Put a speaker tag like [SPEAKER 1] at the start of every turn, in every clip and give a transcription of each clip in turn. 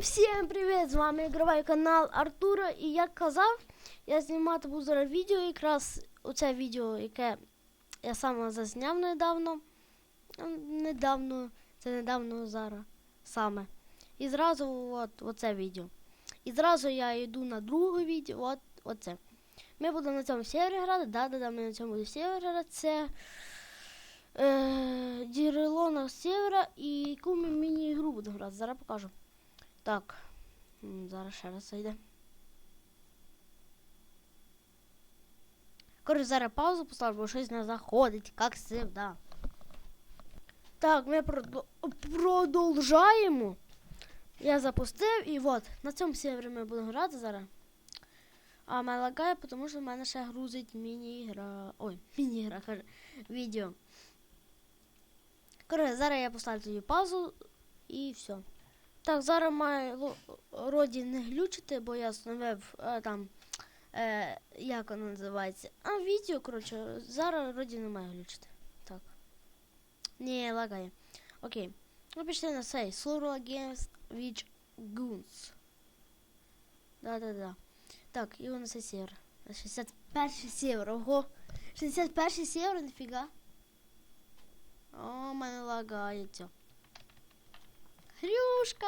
[SPEAKER 1] всім привіт! З вами ігровий канал Артура. І як казав, я знімати буду зараз відео, якраз оце відео, яке я саме зазняв недавно. Ну, Недавно, це недавно зараз саме. І зразу от, оце відео. І зразу я йду на друге відео, от оце. Ми будемо на цьому сервері грати, да-да-да, ми на цьому сервері грати. Це е, джерело на севера і яку ми міні-ігру будемо грати. Зараз покажу. Так. Зараз ще раз зайде. Коротше, зараз паузу поставлю, бо щось не заходить, як завжди. Так, ми продо- продовжаємо. Я запустив і от, на цьому сервері ми будемо грати зараз. А мене лагає, тому що в мене ще грузить міні-ігра. Ой, міні-ігра, каже, відео. Коротше, зараз я поставлю тоді паузу і все. Так, зараз ло- роді не глючити, бо я встановив е, там. Е, як воно називається? А, відео, коротше, зараз роді не має глючити. Так. Ні, лагає. Окей. Ми пішли на цей. Surreal Games Witch Goons. Да-да-да. Так, і цей север. На 61 север. Ого. 61 север, ніфіга. О, мене лагається. Хрюшка.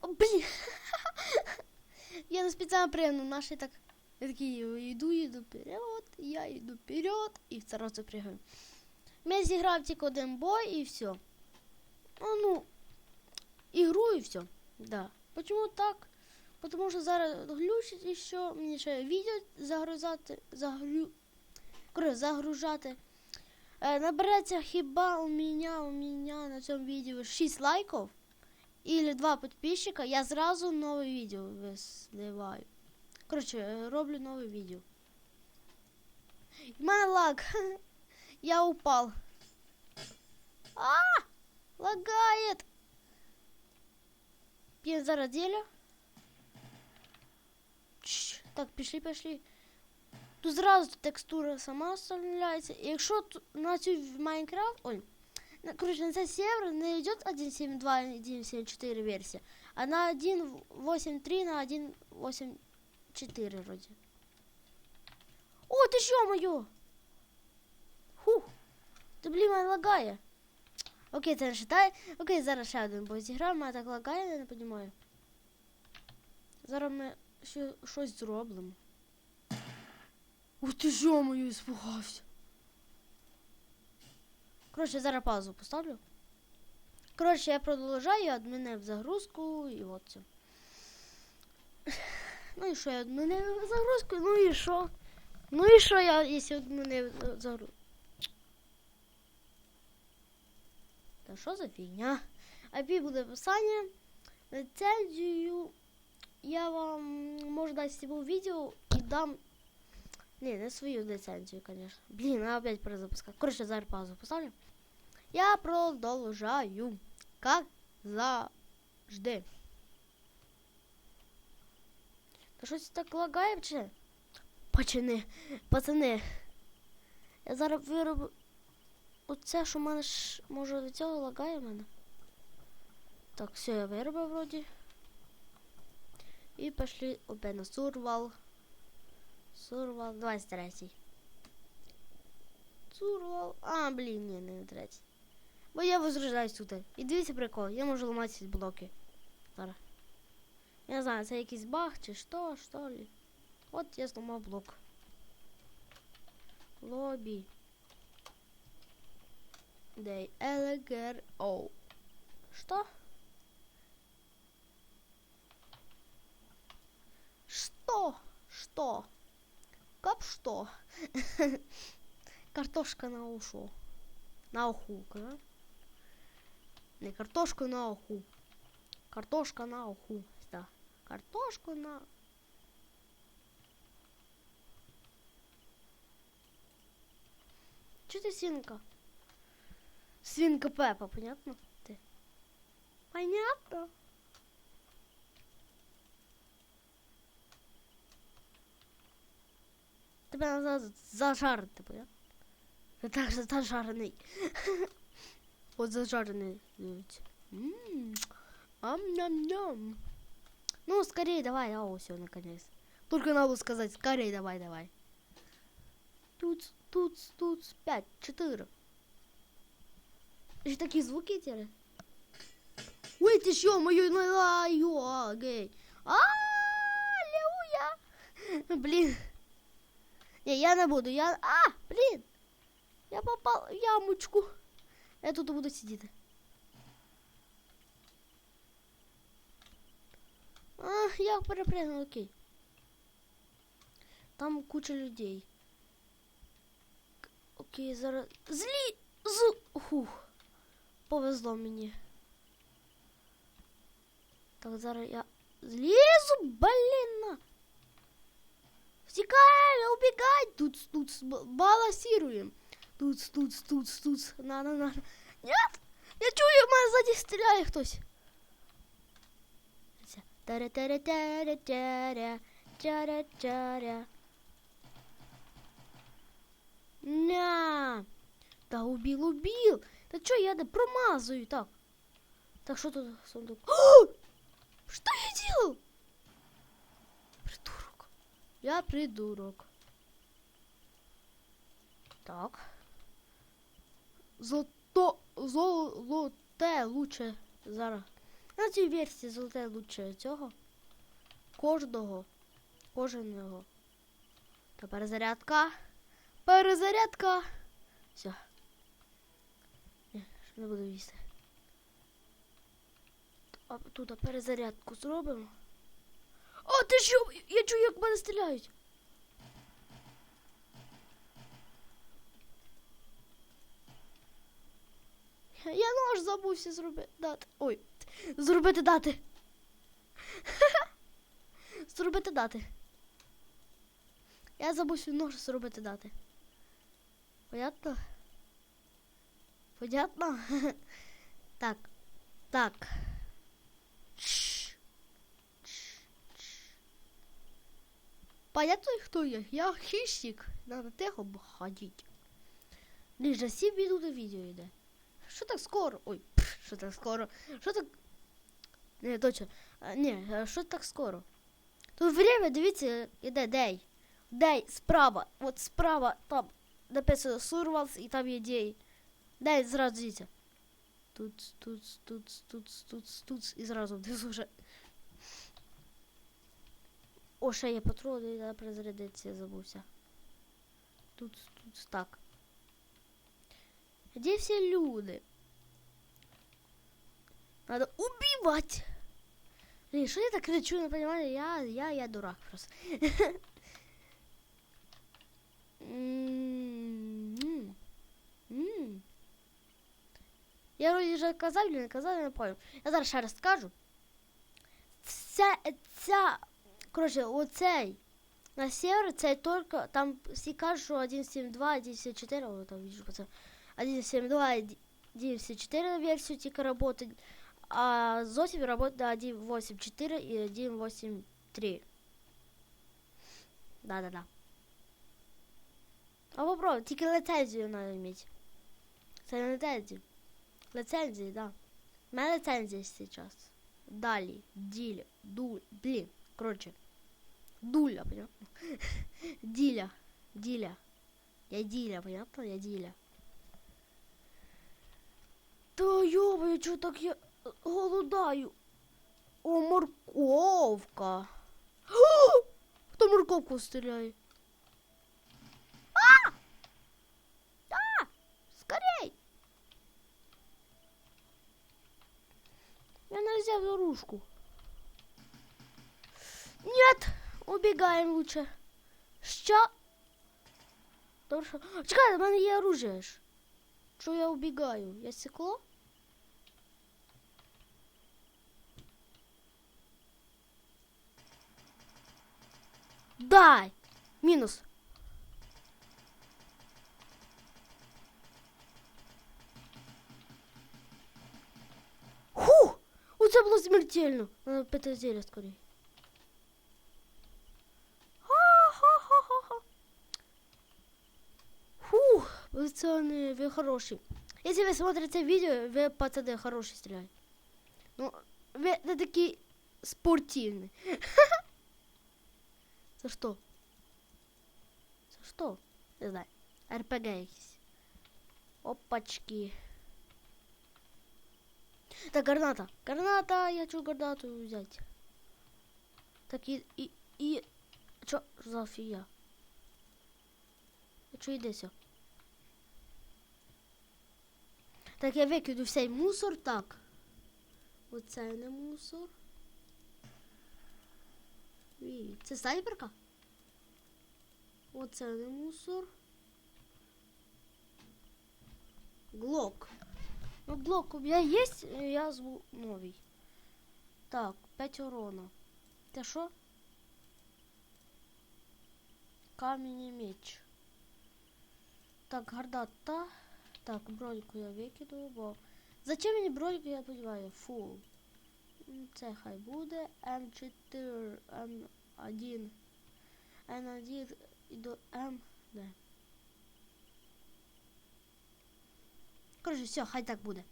[SPEAKER 1] О, блін. Я не спеціально прыгну, наші так. Я такий йду, йду вперед, я йду вперед і сразу прыгаю. Я зіграв тільки один бой і все. Ну, ну, ігру і все. Да. Почему так? Потому що зараз глючить і що мені ще відео загрузати, загрю... Загружати. Е, набереться хіба у мене, у мене на цьому відео 6 лайків или 2 підписчика, я зразу нове відео висливаю. Коротше, е, роблю нове відео. У мене лаг. Я упал. А! Лагает! Я зараз деля. Чш, Так, пішли, пішли. Тут зразу текстура сама вставляється. І якщо тут на цю в Майнкрафт, ой, на, короче, на цей сервер не идет 1.7.2, 1.7.4 версия, а на 1.8.3, на 1.8.4 вроде. О, ты что, моё? Фух, ти, блін, мене лагає. Окей, це не считай. Окей, зараз ще один бо зіграємо, мене так лагає, я не розумію. Зараз ми ще щось зробимо. Ух ти що мою іспугався. Коротше, зараз паузу поставлю. Коротше, я продовжаю, адмінив загрузку і от це. Ну і що я адмінив загрузку, ну і що? Ну і що я, якщо адмінив загрузку? Та що за фігня? IP буде описання. Ліцензію я вам можу дати себе відео і дам. Не, не свою ліцензію, конечно. Блін, а опять перезапускаю. Короче, зараз паузу поставлю. Я продовжаю. Как завжди. Та щось так лагає чи? Пацани, пацани. Я зараз вироблю. Оце, що в мене ж може від цього лагає мене. Так, все, я виробив вроді. І пішли опять на сурвал. Сурвал. Давай з третій. Сурвал. А, блін, ні, не на третій. Бо я возрождаюсь тут. І дивіться прикол, я можу ламати ці блоки. Зараз. Я не знаю, це якийсь баг чи що, що ли. От я зламав блок. Лобі. They Eleger O. Что? Что? Что? Как что? Картошка на уху. На уху, да? Не картошку на уху. Картошка на уху. Да. Картошку на... Че ты свинка? Свинка Пеппа, понятно? Ты. Понятно? Тебе надо зажарити, понятно? Ти так же зажарений. От зажарений. дивіться. М, Ам-ням-ням. Ну, скорее давай, а, все, наконец. Только надо сказать, скорее давай, давай. Тут, тут, тут, пять, четыре. Еще такие звуки теперь. Ой, ты что, мою гей. Аллилуйя. Блин. Не, я не буду, я... А, блин. Я попал в ямочку. Я тут буду сидіти. А, я перепрыгнул, окей. Там куча людей. К- Окей, зараз. Злі! З... Хух. Повезло мені. Так, зараз я злізу, блін! Втікаємо, убігай! Тут, тут, балансируем. Тут, тут, тут, тут. На, на, на. Нет! Я чую, мене ззаді стріляє хтось. Тара-тара-тара-тара, тара-тара. На! Да убил, убил! Да чё я да промазываю так? Так, что тут сундук? О! Что я делал? Я придурок. Так. Золото, золоте лучше зараз. На цій версії золоте лучше цього. Кожного. Кожного. Та перезарядка. Перезарядка. Все. Ні, ще не буду їсти. А тут перезарядку зробимо. О, ти що? Я чую, як мене стріляють. Я нож забувся зробити дати. Ой, зробити дати. Зробити дати. Я забувся нож зробити дати. Понятно? Понятно? Так. Так. Понятно, хто я? Я хищник. Надо тихо ходити. Лише 7 минут відео йде. Що так скоро? Ой, що так скоро? Що так. Не, точно. А, а що так скоро? Тут время, дивіться, іде дей. Дей справа. От справа там написано Сурвалс і там є дей. Дей зразу дивіться. Тут, тут, тут, тут, тут, тут, і зразу внизу вже. О, ще є патрони, треба перезарядитися, я забувся. Тут, тут, так. Где все люди? Надо убивать. Блин, что я так кричу, не понимаю? Я, я, я дурак просто. М, м. Я вроде вже казав, не казав, я не пам'ятаю. Я зараз ще раз скажу. Ця, ця, коротше, оцей на сервер, це тільки, там всі кажуть, що 1.7.2, 1.74, о, там вижу, пацан. 1.7.2, 1.74 версию тільки работает, а Зосим работает на 1.8.4 и 1.8.3. Да-да-да. А попробуй, тільки лицензію надо иметь. Це не лицензію. Лицензії, да. У мене лицензія сейчас. Далі, діля, дуль, блін, короче. Дуля, понятно? Діля, діля. Я діля, понятно? Я діля. Та ёбаю, чё так я э, голодаю? О, морковка. Хто морковку стріляє? А! А! Скорей! Я нельзя в наружку. Нет! Убегаем лучше. Що? Тому що... Чекай, у мене є оружие ж. Що я убігаю? Я стекло? Дай! Мінус. Фух! Оце було смертельно. Надо пити зелье скорее. пацаны, вы хорошие. Если вы смотрите видео, вы, пацаны, хорошие стреляют. Ну, ви не такі спортивні. Це що? Це що? Не знаю. РПГ якісь. Опачки. Так, граната. Граната, я хочу гранату взять. Так і, і, і... Чо за фігня? А чо йде Так, я викиду цей мусор, так. Оце не мусор. Ві, Це снайперка? Оце не мусор. Глок. Ну, глок у меня есть, я зву новий. Так, 5 урона. Це що? Камінь і меч. Так, гардата. Так, броньку я викину, бо... Зачем мені броньку, я понимаю, фул. Це хай буде М4, М1, Н1 і до М, де? Коротше, все, хай так буде.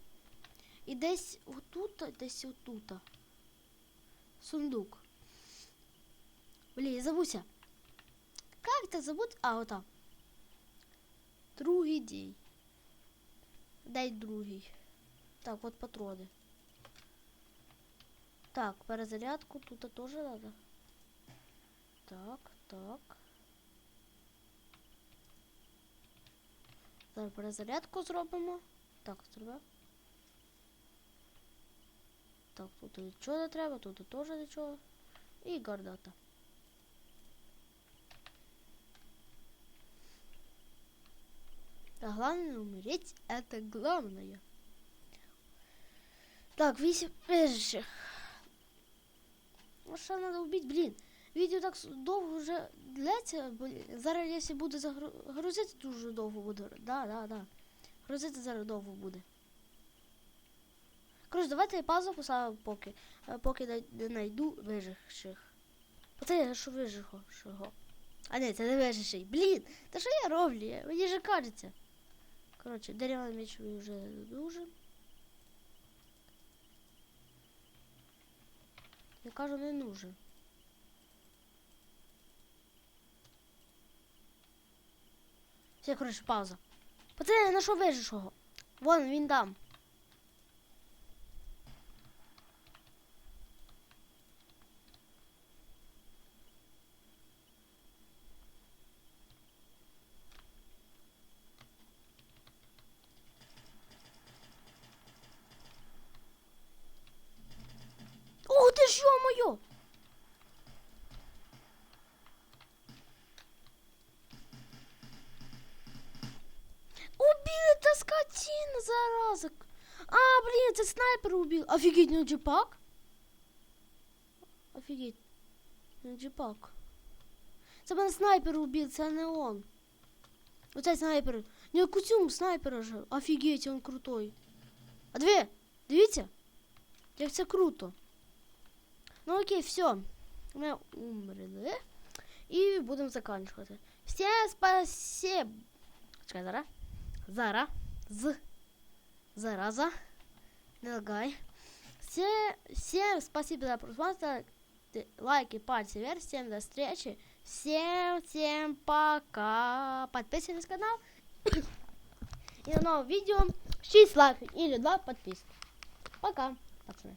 [SPEAKER 1] І десь отут, десь отут. Сундук. Блін, я забувся. Как это зовут? А, вот там. Другий день. Дай другий. Так, вот патроны. Так, перезарядку тут тоже надо. Так, так. Зараз перезарядку зробимо. Так, зробимо. Так, тут не треба, тут теж нічого. І гардата. Главное умереть, это главное. Так, вісім перших. Ну, що треба вбити, блін. Відео так довго вже длиться, блін. Зараз, якщо буде загрузити, дуже довго буде. Да, да, да. Грузити зараз довго буде. Коротше, давайте я паузу поставлю поки. е, Поки не знайду виживших. Оце що вижиго. А ні, це не виживший. Блін, та що я роблю? Мені же кажеться. Коротше, дерев'яний меч мені вже не дуже. Я кажу, не нужен. Все, коротше, пауза. Пацани, я знайшов вижившого. Вон він там. зараза. А, блин, це снайпер убил. Офигеть, ну джипак. Офигеть. Ну джипак. Це мене снайпер убив, це не он. Оцей снайпер. Не костюм снайпера же. Офігеть, он крутой. А дві, дивіться. Як це круто. Ну окей, все. Ми умерли. І будемо заканчувати. Всем спасибо. Чекай, зараз. Зара. З. Зараза. Не лагай. Все, всем спасибо за просмотр. Лайки, пальцы вверх. Всем до встречи. Всем, всем пока. Подписывайтесь на канал. И на новое видео 6 лайков или 2 подписки. Пока, пацаны.